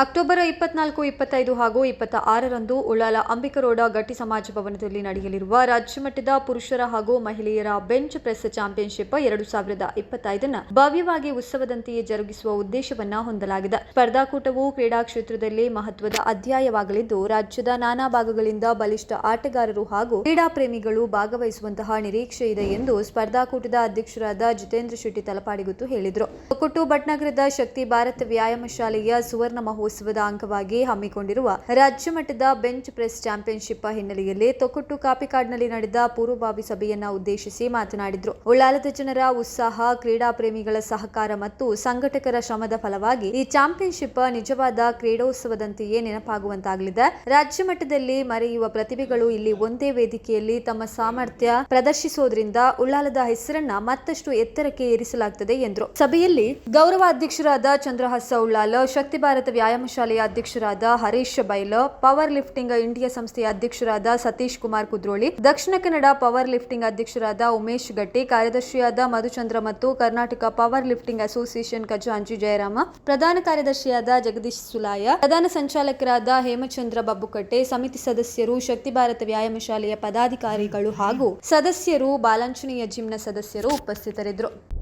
October ಇಪ್ಪತ್ನಾಲ್ಕು, ಇಪ್ಪತ್ತೈದು ಹಾಗೂ ಇಪ್ಪತ್ತ ಆರರಂದು ಉಳ್ಳಾಲ ಅಂಬಿಕರೋಡ ಗಟ್ಟಿ ಸಮಾಜ ಭವನದಲ್ಲಿ ನಡೆಯಲಿರುವ ರಾಜ್ಯಮಟ್ಟದ ಪುರುಷರ ಹಾಗೂ ಮಹಿಳೆಯರ ಬೆಂಚ್ ಪ್ರೆಸ್ ಚಾಂಪಿಯನ್ಶಿಪ್ ಎರಡು ಸಾವಿರದ ಇಪ್ಪತ್ತೈದನ್ನ ಭವ್ಯವಾಗಿ ಉತ್ಸವದಂತೆಯೇ ಜರುಗಿಸುವ ಉದ್ದೇಶವನ್ನ ಹೊಂದಲಾಗಿದೆ. ಸ್ಪರ್ಧಾಕೂಟವು ಕ್ರೀಡಾ ಕ್ಷೇತ್ರದಲ್ಲಿ ಮಹತ್ವದ ಅಧ್ಯಾಯವಾಗಲಿದ್ದು, ರಾಜ್ಯದ ನಾನಾ ಭಾಗಗಳಿಂದ ಬಲಿಷ್ಠ ಆಟಗಾರರು ಹಾಗೂ ಕ್ರೀಡಾ ಪ್ರೇಮಿಗಳು ಭಾಗವಹಿಸುವಂತಹ ನಿರೀಕ್ಷೆ ಇದೆ ಎಂದು ಸ್ಪರ್ಧಾಕೂಟದ ಅಧ್ಯಕ್ಷರಾದ ಜಿತೇಂದ್ರ ಶೆಟ್ಟಿ ತಲಪಾಡಿಗುತ್ತು ಹೇಳಿದರು. ಕೊಟ್ಟು ಭಟ್ನಗರದ ಶಕ್ತಿ ಭಾರತ ವ್ಯಾಯಾಮ ಶಾಲೆಯ ಸುವರ್ಣ ಮಹೋತ್ಸವದ ಅಂಗವಾಗಿ ಹಮ್ಮಿಕೊಂಡಿರುವ ರಾಜ್ಯ ಮಟ್ಟದ ಬೆಂಚ್ ಪ್ರೆಸ್ ಚಾಂಪಿಯನ್ಶಿಪ್ ಹಿನ್ನೆಲೆಯಲ್ಲಿ ತೊಕುಟ್ಟು ಕಾಪಿಕಾಡ್ನಲ್ಲಿ ನಡೆದ ಪೂರ್ವಭಾವಿ ಸಭೆಯನ್ನ ಉದ್ದೇಶಿಸಿ ಮಾತನಾಡಿದರು. ಉಳ್ಳಾಲದ ಜನರ ಉತ್ಸಾಹ, ಕ್ರೀಡಾ ಪ್ರೇಮಿಗಳ ಸಹಕಾರ ಮತ್ತು ಸಂಘಟಕರ ಶ್ರಮದ ಫಲವಾಗಿ ಈ ಚಾಂಪಿಯನ್ಶಿಪ್ ನಿಜವಾದ ಕ್ರೀಡೋತ್ಸವದಂತೆಯೇ ನೆನಪಾಗುವಂತಾಗಲಿದೆ. ರಾಜ್ಯ ಮಟ್ಟದಲ್ಲಿ ಮರೆಯುವ ಪ್ರತಿಭೆಗಳು ಇಲ್ಲಿ ಒಂದೇ ವೇದಿಕೆಯಲ್ಲಿ ತಮ್ಮ ಸಾಮರ್ಥ್ಯ ಪ್ರದರ್ಶಿಸೋದ್ರಿಂದ ಉಳ್ಳಾಲದ ಹೆಸರನ್ನ ಮತ್ತಷ್ಟು ಎತ್ತರಕ್ಕೆ ಏರಿಸಲಾಗುತ್ತದೆ ಎಂದರು. ಸಭೆಯಲ್ಲಿ ಗೌರವಾಧ್ಯಕ್ಷರಾದ ಚಂದ್ರಹಾಸ ಉಳ್ಳಾಲ, ಶಕ್ತಿ ಭಾರತ ವ್ಯಾಯಾಮ ಶಾಲೆಯ ಅಧ್ಯಕ್ಷರಾದ Harish Baila, power lifting India ಸಂಸ್ಥೆಯ ಅಧ್ಯಕ್ಷರಾದ ಸತೀಶ್ ಕುಮಾರ್ ಕುದ್ರೋಳಿ, ದಕ್ಷಿಣ ಕನ್ನಡ ಪವರ್ ಲಿಫ್ಟಿಂಗ್ ಅಧ್ಯಕ್ಷರಾದ ಉಮೇಶ್ ಗಟ್ಟಿ, ಕಾರ್ಯದರ್ಶಿಯಾದ ಮಧುಚಂದ್ರ ಮತ್ತು ಕರ್ನಾಟಕ ಪವರ್ ಲಿಫ್ಟಿಂಗ್ ಅಸೋಸಿಯೇಷನ್ ಖಜಾಂಚಿ ಜಯರಾಮ, ಪ್ರಧಾನ ಕಾರ್ಯದರ್ಶಿಯಾದ ಜಗದೀಶ್ ಸುಲಾಯ, ಪ್ರಧಾನ ಸಂಚಾಲಕರಾದ ಹೇಮಚಂದ್ರ ಬಬ್ಬುಕಟ್ಟೆ, ಸಮಿತಿ ಸದಸ್ಯರು, ಶಕ್ತಿ ಭಾರತ ವ್ಯಾಯಾಮ ಶಾಲೆಯ ಪದಾಧಿಕಾರಿಗಳು ಹಾಗೂ ಸದಸ್ಯರು, ಬಾಲಾಂಚನೀಯ ಜಿಮ್ನ ಸದಸ್ಯರು ಉಪಸ್ಥಿತರಿದ್ದರು.